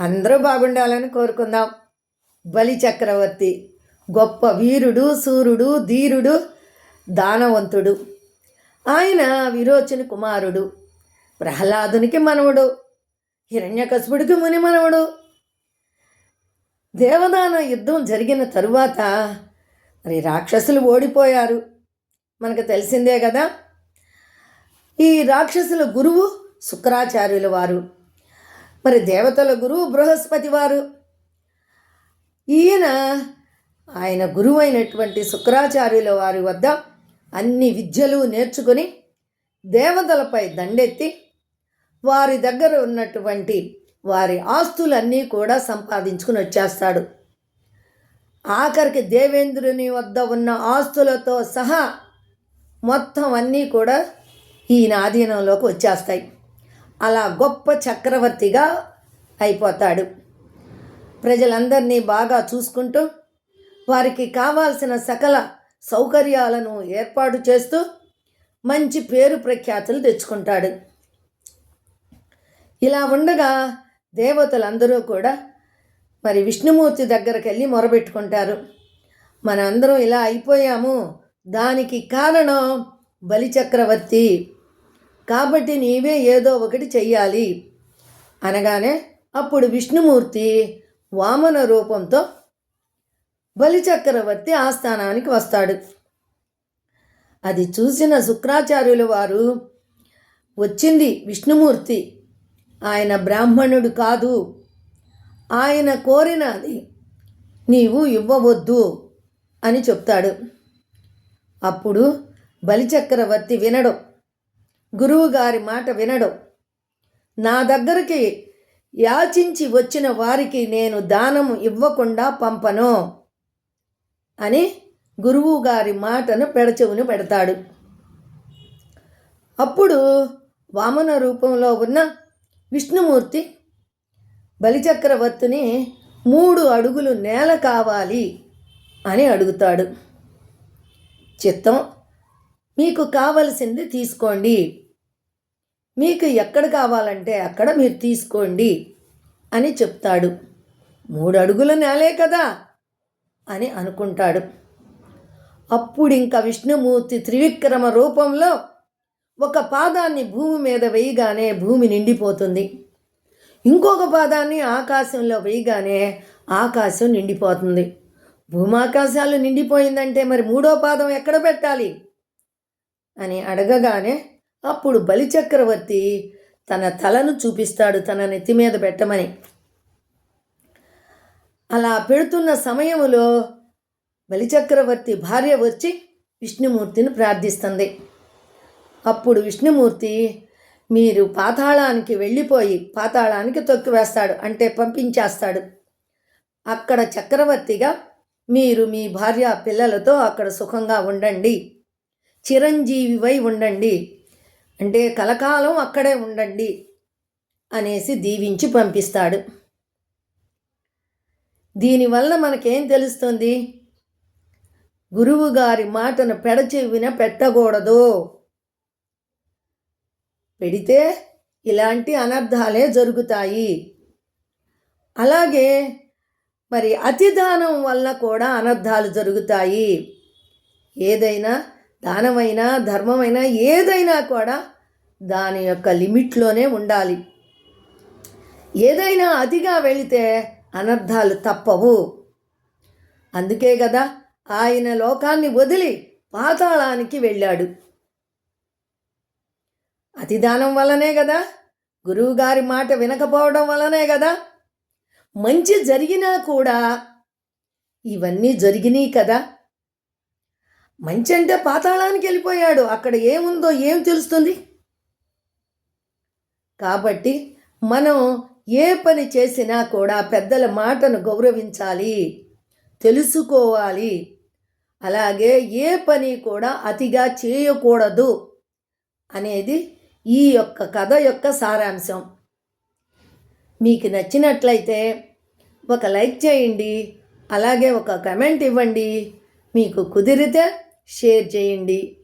అందరూ బాగుండాలని కోరుకుందాం. బలి చక్రవర్తి గొప్ప వీరుడు సూర్యుడు ధీరుడు దానవంతుడు. ఆయన విరోచని కుమారుడు ప్రహ్లాదునికి మనవడు హిరణ్యకశుడికి ముని మనవడు. దేవదాన యుద్ధం జరిగిన తరువాత మరి రాక్షసులు ఓడిపోయారు. మనకు తెలిసిందే కదా. ఈ రాక్షసుల గురువు శుక్రాచార్యుల వారు. మరి దేవతల గురువు బృహస్పతి వారు. ఈయన ఆయన గురువైనటువంటి శుక్రాచార్యుల వారి వద్ద అన్ని విద్యలు నేర్చుకొని దేవతలపై దండెత్తి వారి దగ్గర ఉన్నటువంటి వారి ఆస్తులన్నీ కూడా సంపాదించుకుని వచ్చేస్తాడు. ఆఖరికి దేవేంద్రుని వద్ద ఉన్న ఆస్తులతో సహా మొత్తం అన్నీ కూడా ఈయన ఆధీనంలోకి వచ్చేస్తాయి. అలా గొప్ప చక్రవర్తిగా అయిపోతాడు. ప్రజలందరినీ బాగా చూసుకుంటూ వారికి కావాల్సిన సకల సౌకర్యాలను ఏర్పాటు చేస్తూ మంచి పేరు ప్రఖ్యాతులు తెచ్చుకుంటాడు. ఇలా ఉండగా దేవతలందరూ కూడా మరి విష్ణుమూర్తి దగ్గరికి వెళ్ళి మొరబెట్టుకుంటారు. మనందరం ఇలా అయిపోయాము. దానికి కారణం బలిచక్రవర్తి కాబట్టి నీవే ఏదో ఒకటి చెయ్యాలి. అనగానే అప్పుడు విష్ణుమూర్తి వామన రూపంతో బలిచక్రవర్తి ఆస్థానానికి వస్తాడు. అది చూసిన శుక్రాచార్యుల వారు వచ్చింది విష్ణుమూర్తి. ఆయన బ్రాహ్మణుడు కాదు. ఆయన కోరినది నీవు ఇవ్వవద్దు అని చెప్తాడు. అప్పుడు బలిచక్రవర్తి వినడం గురువుగారి మాట వినడు. నా దగ్గరికి యాచించి వచ్చిన వారికి నేను దానము ఇవ్వకుండా పంపను అని గురువు గారి మాటను పెడచెవును పెడతాడు. అప్పుడు వామన రూపంలో ఉన్న విష్ణుమూర్తి బలిచక్రవర్తిని మూడు అడుగులు నేల కావాలి అని అడుగుతాడు. చిత్తం మీకు కావలసింది తీసుకోండి. మీకు ఎక్కడ కావాలంటే అక్కడ మీరు తీసుకోండి అని చెప్తాడు. మూడు అడుగుల నేలే కదా అని అనుకుంటాడు. అప్పుడు ఇంకా విష్ణుమూర్తి త్రివిక్రమ రూపంలో ఒక పాదాన్ని భూమి మీద వేయగానే భూమి నిండిపోతుంది. ఇంకొక పాదాన్ని ఆకాశంలో వేయగానే ఆకాశం నిండిపోతుంది. భూమాకాశాలు నిండిపోయిందంటే మరి మూడో పాదం ఎక్కడ పెట్టాలి? అని అడగగానే అప్పుడు బలిచక్రవర్తి తన తలను చూపిస్తాడు తన నెత్తి మీద పెట్టమని. అలా పెడుతున్న సమయములో బలిచక్రవర్తి భార్య వచ్చి విష్ణుమూర్తిని ప్రార్థిస్తుంది. అప్పుడు విష్ణుమూర్తి మీరు పాతాళానికి వెళ్ళిపోయి పాతాళానికి తొక్కివేస్తాడు అంటే పంపించేస్తాడు. అక్కడ చక్రవర్తిగా మీరు మీ భార్య పిల్లలతో అక్కడ సుఖంగా ఉండండి. చిరంజీవివై ఉండండి. అంటే కలకాలం అక్కడే ఉండండి అనేసి దీవించి పంపిస్తాడు. దీనివల్ల మనకేం తెలుస్తుంది? గురువు గారి మాటను పెడచెవిన పెట్టకూడదు. పెడితే ఇలాంటి అనర్థాలే జరుగుతాయి. అలాగే మరి అతిదానం వల్ల కూడా అనర్థాలు జరుగుతాయి. ఏదైనా దానమైనా ధర్మమైనా ఏదైనా కూడా దాని యొక్క లిమిట్లోనే ఉండాలి. ఏదైనా అతిగా వెళితే అనర్థాలు తప్పవు. అందుకే కదా ఆయన లోకాన్ని వదిలి పాతాళానికి వెళ్ళాడు. అతిదానం వల్లనే కదా గురువుగారి మాట వినకపోవడం వల్లనే కదా మంచి జరిగినా కూడా ఇవన్నీ జరిగినాయి కదా. మంచి అంటే పాతాళానికి వెళ్ళిపోయాడు. అక్కడ ఏముందో ఏం తెలుస్తుంది? కాబట్టి మనం ఏ పని చేసినా కూడా పెద్దల మాటను గౌరవించాలి తెలుసుకోవాలి. అలాగే ఏ పని కూడా అతిగా చేయకూడదు అనేది ఈ యొక్క కథ యొక్క సారాంశం. మీకు నచ్చినట్లయితే ఒక లైక్ చేయండి అలాగే ఒక కమెంట్ ఇవ్వండి. మీకు కుదిరితే షేర్ చేయండి.